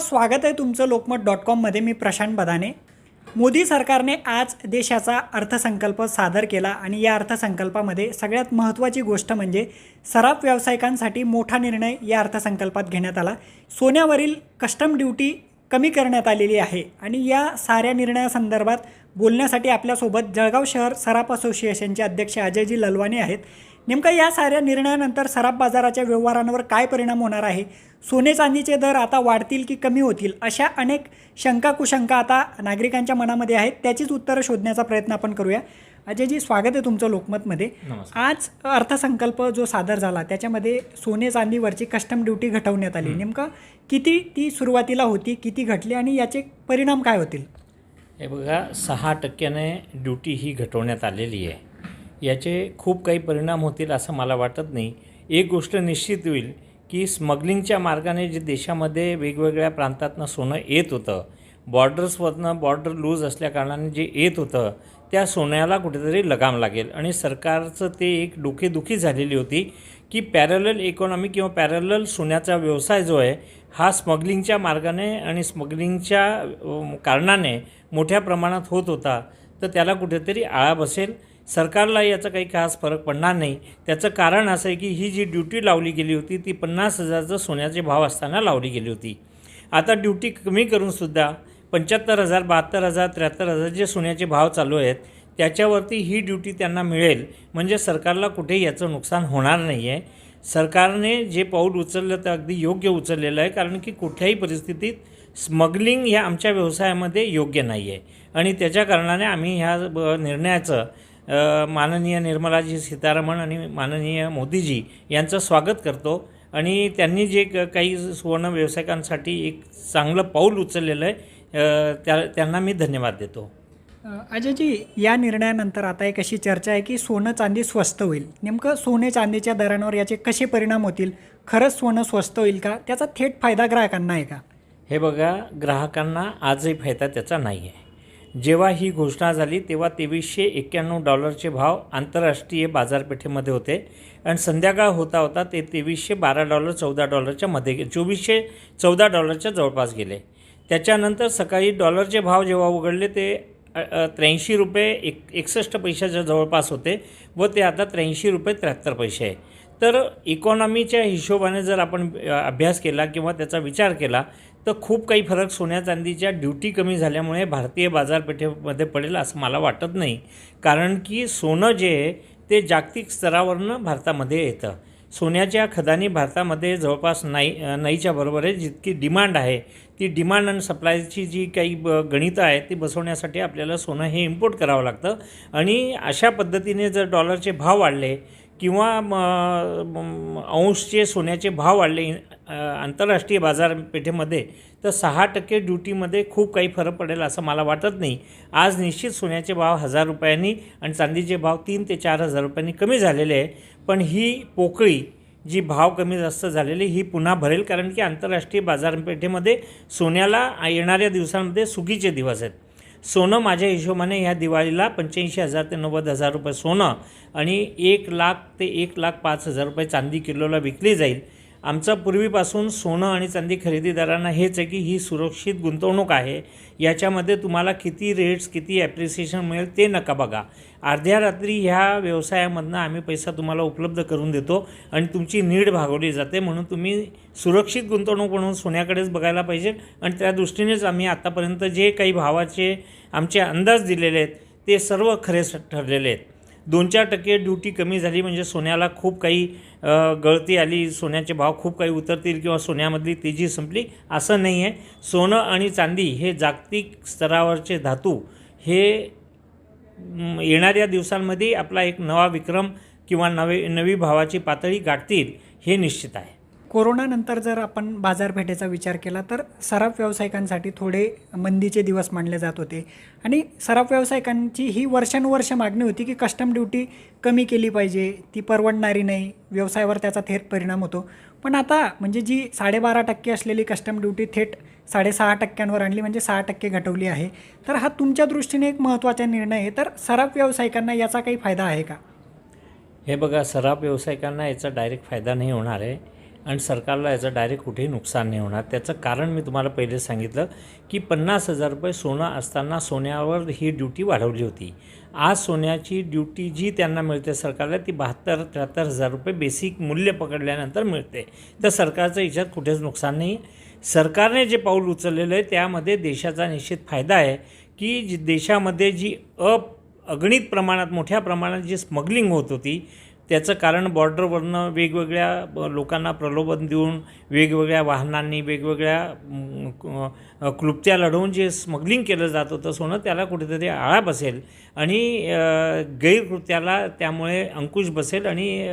नमस्कार स्वागत आहे तुमचं लोकमत डॉट कॉममध्ये मी प्रशांत बदाने. मोदी सरकारने आज देशाचा अर्थसंकल्प सादर केला आणि या अर्थसंकल्पामध्ये सगळ्यात महत्त्वाची गोष्ट म्हणजे सराफ व्यावसायिकांसाठी मोठा निर्णय या अर्थसंकल्पात घेण्यात आला. सोन्यावरील कस्टम ड्युटी कमी करण्यात आलेली आहे आणि या साऱ्या निर्णयासंदर्भात बोलण्यासाठी आपल्यासोबत जळगाव शहर सराफ असोसिएशनचे अध्यक्ष अजयजी ललवाणी आहेत. नेमका या साऱ्या निर्णयानंतर सराफ बाजाराच्या व्यवहारांवर काय परिणाम होणार आहे? सोने चांदीचे दर आता वाढतील की कमी होतील? अशा अनेक शंका कुशंका आता नागरिकांच्या मनामध्ये आहेत. त्याचीच उत्तरं शोधण्याचा प्रयत्न आपण करूया. अजयजी स्वागत आहे तुमचं लोकमतमध्ये. आज अर्थसंकल्प जो सादर झाला त्याच्यामध्ये सोने चांदीवरची कस्टम ड्युटी घटवण्यात आली. नेमकं किती ती सुरुवातीला होती किती घटली आणि याचे परिणाम काय होतील? हे बघा सहा टक्क्याने ड्युटी ही घटवण्यात आलेली आहे. याचे खूप काही परिणाम होतील असं मला वाटत नाही. एक गोष्ट निश्चित होईल की स्मगलिंगच्या मार्गाने जे देशामध्ये वेगवेगळ्या प्रांतातनं सोनं येत होतं बॉर्डर्सवरनं बॉर्डर लूज असल्याकारणाने जे येत होतं त्या सोन्याला कुठेतरी लगाम लागेल. आणि सरकारचं ते एक डोकेदुखी झालेली होती की पॅरलल इकॉनॉमी किंवा पॅरलल सोन्याचा व्यवसाय जो आहे हा स्मगलिंगच्या मार्गाने आणि स्मगलिंगच्या कारणाने मोठ्या प्रमाणात होत होता. तर त्याला कुठेतरी आळा बसेल सरकारला याचा काही खास फरक पडणार नाही. त्याचं कारण असं आहे की ही जी ड्युटी लावली गेली होती ती पन्नास हजारचं सोन्याचे भाव असताना लावली गेली होती. आता ड्युटी कमी करूनसुद्धा पंच्याहत्तर हजार बहात्तर हजार त्र्याहत्तर हजार जे सोन्याचे भाव चालू आहेत त्याच्यावरती ही ड्युटी त्यांना मिळेल. म्हणजे सरकारला कुठेही याचं नुकसान होणार नाही आहे सरकारने जे पाऊल उचललं ते अगदी योग्य उचललेलं आहे कारण की कुठल्याही परिस्थितीत स्मगलिंग ह्या आमच्या व्यवसायामध्ये योग्य नाही आहे आणि त्याच्या कारणाने आम्ही ह्या निर्णयाचं माननीय निर्मलाजी सीतारामन आणि माननीय मोदीजी यांचं स्वागत करतो. आणि त्यांनी जे काही सुवर्ण व्यावसायिकांसाठी एक चांगलं पाऊल उचललेलं आहे त्या त्यांना मी धन्यवाद देतो. अजयजी या निर्णयानंतर आता एक अशी चर्चा आहे की सोनं चांदी स्वस्त होईल. नेमकं सोने चांदीच्या दरांवर याचे कसे परिणाम होतील? खरंच सोनं स्वस्त होईल का? त्याचा थेट फायदा ग्राहकांना आहे का? हे बघा ग्राहकांना आजही फायदा त्याचा नाही आहे जेव्हा ही घोषणा झाली तेव्हा तेवीसशे एक्क्याण्णव डॉलरचे भाव आंतरराष्ट्रीय बाजारपेठेमध्ये होते. आणि संध्याकाळ होता होता ते तेवीसशे बारा डॉलर चौदा डॉलरच्या मध्ये गे चोवीसशे चौदा डॉलरच्या जवळपास गेले. त्याच्यानंतर सकाळी डॉलरचे भाव जेव्हा उघडले ते त्र्याऐंशी रुपये एक एकसष्ट पैशाच्या जवळपास होते व ते आता त्र्याऐंशी रुपये त्र्याहत्तर पैसे आहे. तर इकॉनॉमीच्या हिशोबाने जर आपण अभ्यास केला किंवा त्याचा विचार केला तर खूप काही फरक सोन्या चांदीच्या ड्युटी कमी झाल्यामुळे भारतीय बाजारपेठेमध्ये पडेल असं मला वाटत नाही. कारण की सोनं जे आहे ते जागतिक स्तरावरनं भारतामध्ये येतं. सोन्याच्या खदानी भारतामध्ये जवळपास नाही नाहीच्या बरोबर आहे. जितकी डिमांड आहे ती डिमांड आणि सप्लायची जी काही ब गणितं आहेत ती बसवण्यासाठी आपल्याला सोनं हे इम्पोर्ट करावं लागतं. आणि अशा पद्धतीने जर डॉलरचे भाव वाढले किंवा म अंशचे सोन्याचे भाव वाढले आंतरराष्ट्रीय बाजारपेठेमध्ये तर सहा टक्के ड्युटीमध्ये खूप काही फरक पडेल असं मला वाटत नाही. आज निश्चित सोन्याचे भाव हजार रुपयांनी आणि चांदीचे भाव तीन ते चार हजार रुपयांनी कमी झालेले आहे. पण ही पोकळी जी भाव कमी जास्त झालेली ही पुन्हा भरेल कारण की आंतरराष्ट्रीय बाजारपेठेमध्ये सोन्याला येणाऱ्या दिवसांमध्ये सुगीचे दिवस आहेत. सोनं माझ्या हिशोबाने ह्या दिवाळीला पंच्याऐंशी हजार ते नव्वद हजार रुपये सोनं आणि एक लाख ते एक लाख पाच हजार रुपये चांदी किलोला विकली जाईल. आमचं पूर्वीपासून सोनं आणि चांदी खरेदीदारांना हेच आहे की ही सुरक्षित गुंतवणूक आहे. याच्यामध्ये तुम्हाला किती रेट्स किती ॲप्रिसिएशन मिळेल ते नका बघा. अर्ध्या रात्री ह्या व्यवसायामधनं आम्ही पैसा तुम्हाला उपलब्ध करून देतो आणि तुमची नीड भागवली जाते. म्हणून तुम्ही सुरक्षित गुंतवणूक म्हणून सोन्याकडेच बघायला पाहिजे. आणि त्या दृष्टीनेच आम्ही आत्तापर्यंत जे काही भावाचे आमचे अंदाज दिलेले आहेत ते सर्व खरे ठरलेले आहेत. दोन चार टक्के ड्युटी कमी झाली म्हणजे सोन्याला खूप काही गळती आली सोन्याचे भाव खूप काही उतरतील किंवा सोन्यामधली तेजी संपली असं नाही आहे सोनं आणि चांदी हे जागतिक स्तरावरचे धातू. हे येणाऱ्या दिवसांमध्ये आपला एक नवा विक्रम किंवा नवे नवी भावाची पातळी गाठतील हे निश्चित आहे. कोरोनानंतर जर आपण बाजारपेठेचा विचार केला तर सराफ व्यावसायिकांसाठी थोडे मंदीचे दिवस मानले जात होते. आणि सराफ व्यावसायिकांची ही वर्षानुवर्ष मागणी होती की कस्टम ड्युटी कमी केली पाहिजे ती परवडणारी नाही व्यवसायावर त्याचा थेट परिणाम होतो. पण आता म्हणजे जी साडेबारा टक्के असलेली कस्टम ड्युटी थेट साडेसहा टक्क्यांवर आणली म्हणजे सहा टक्के घटवली आहे. तर हा तुमच्या दृष्टीने एक महत्त्वाचा निर्णय आहे तर सराफ व्यावसायिकांना याचा काही फायदा आहे का? हे बघा सराफ व्यावसायिकांना याचा डायरेक्ट फायदा नाही होणार आहे. आणि सरकारला याचं डायरेक्ट कुठेही नुकसान नाही होणार. त्याचं कारण मी तुम्हाला पहिले सांगितलं की पन्नास हजार रुपये सोनं असताना सोन्यावर ही ड्युटी वाढवली होती. आज सोन्याची ड्युटी जी त्यांना मिळते सरकारला ती बहात्तर त्र्याहत्तर हजार रुपये बेसिक मूल्य पकडल्यानंतर मिळते. तर सरकारचं याच्यात कुठेच नुकसान नाही. सरकारने जे पाऊल उचललेलं आहे त्यामध्ये देशाचा निश्चित फायदा आहे की जी देशामध्ये जी अ अगणित प्रमाणात मोठ्या प्रमाणात जी स्मगलिंग होत होती त्याचं कारण बॉर्डरवरनं वेगवेगळ्या ब- लोकांना प्रलोभन देऊन वेगवेगळ्या वाहनांनी वेगवेगळ्या क्लुप्त्या लढवून जे स्मगलिंग केलं जात होतं सोनं त्याला कुठेतरी आळा बसेल. आणि गैरकृत्याला त्यामुळे अंकुश बसेल आणि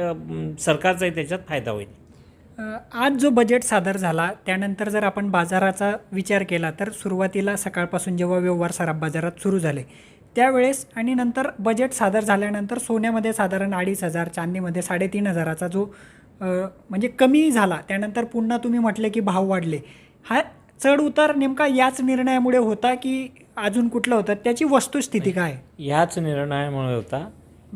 सरकारचाही त्याच्यात फायदा होईल. आज जो बजेट सादर झाला त्यानंतर जर आपण बाजाराचा विचार केला तर सुरुवातीला सकाळपासून जेव्हा व्यवहार सराफ बाजारात सुरू झाले त्यावेळेस आणि नंतर बजेट सादर झाल्यानंतर सोन्यामध्ये साधारण अडीच हजार चांदीमध्ये साडेतीन हजाराचा जो म्हणजे कमी झाला त्यानंतर पुन्हा तुम्ही म्हटले की भाव वाढले. हा चढ उतार नेमका याच निर्णयामुळे होता की अजून कुठलं होतं? त्याची वस्तुस्थिती काय? ह्याच निर्णयामुळे होता.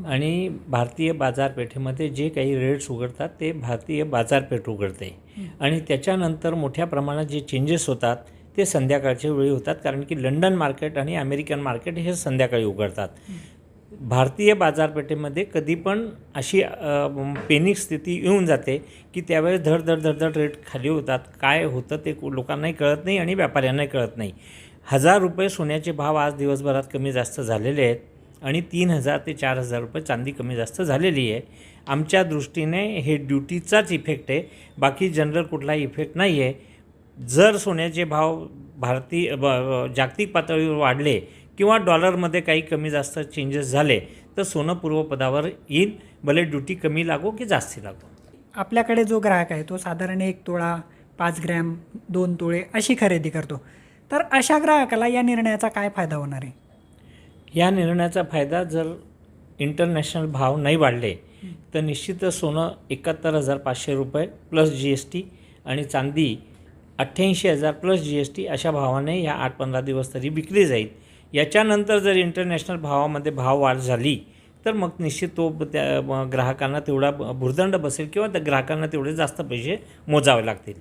आणि भारतीय बाजारपेठेमध्ये जे काही रेट्स उघडतात ते भारतीय बाजारपेठ उघडते. आणि त्याच्यानंतर मोठ्या प्रमाणात जे चेंजेस होतात ते संध्याकाळच्या वेळी होतात कारण की लंडन मार्केट आणि अमेरिकन मार्केट हे संध्याकाळी उघडतात. भारतीय बाजारपेठेमध्ये कधी पण अशी पेनिक स्थिती येऊन जाते की त्यावेळेस धड धड धड धड रेट खाली होतात. काय होतं ते कु- लोकांनाही कळत नाही आणि व्यापाऱ्यांनाही कळत नाही. हजार रुपये सोन्याचे भाव आज दिवसभरात कमी जास्त झालेले आहेत आणि तीन हजार ते चार हजार रुपये चांदी कमी जास्त झालेली आहे. आमच्या दृष्टीने हे ड्युटीचाच इफेक्ट आहे. बाकी जनरल कुठलाही इफेक्ट नाही आहे जर सोन्याचे भाव भारतीय जागतिक पातळीवर वाढले किंवा डॉलरमध्ये काही कमी जास्त चेंजेस झाले तर सोनं पूर्वपदावर येईल. भले ड्युटी कमी लागो की जास्ती लागो. आपल्याकडे जो ग्राहक आहे तो साधारण एक तोळा पाच ग्रॅम दोन तोळे अशी खरेदी करतो. तर अशा ग्राहकाला या निर्णयाचा काय फायदा होणार आहे? या निर्णयाचा फायदा जर इंटरनॅशनल भाव नाही वाढले तर निश्चितच सोनं एकाहत्तर हजार पाचशे रुपये प्लस जी एस टी आणि चांदी अठ्ठ्याऐंशी हजार प्लस जी एस टी अशा भावाने या आठ पंधरा दिवस तरी विकली जाईल. याच्यानंतर जर इंटरनॅशनल भावामध्ये भाव वाढ झाली तर मग निश्चित तो त्या ग्राहकांना तेवढा भुर्दंड बसेल किंवा त्या ग्राहकांना तेवढे जास्त पैसे मोजावे लागतील.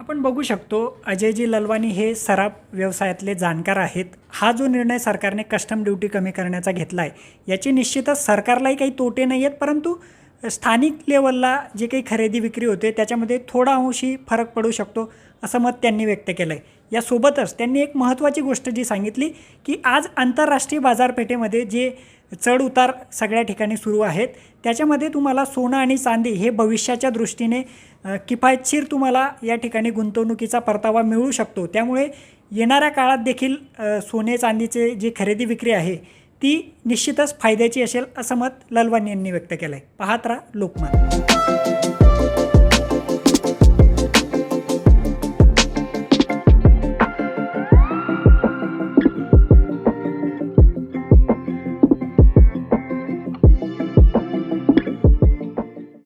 आपण बघू शकतो अजयजी ललवानी हे सराफ व्यवसायातले जाणकार आहेत. हा जो निर्णय सरकारने कस्टम ड्युटी कमी करण्याचा घेतला आहे याची निश्चितच सरकारलाही काही तोटे नाही आहेत परंतु स्थानिक लेवलला जे काही खरेदी विक्री होते त्याच्यामध्ये थोडा अंशी फरक पडू शकतो असं मत त्यांनी व्यक्त केलं आहे यासोबतच त्यांनी एक महत्त्वाची गोष्ट जी सांगितली की आज आंतरराष्ट्रीय बाजारपेठेमध्ये जे चढ उतार सगळ्या ठिकाणी सुरू आहेत त्याच्यामध्ये तुम्हाला सोनं आणि चांदी हे भविष्याच्या दृष्टीने किफायतशीर तुम्हाला या ठिकाणी गुंतवणुकीचा परतावा मिळू शकतो. त्यामुळे येणाऱ्या काळात देखील सोने चांदीचे जी खरेदी विक्री आहे ती निश्चितच फायद्याची असेल असं मत ललवान यांनी व्यक्त केलं आहे पाहत राहा लोकमत.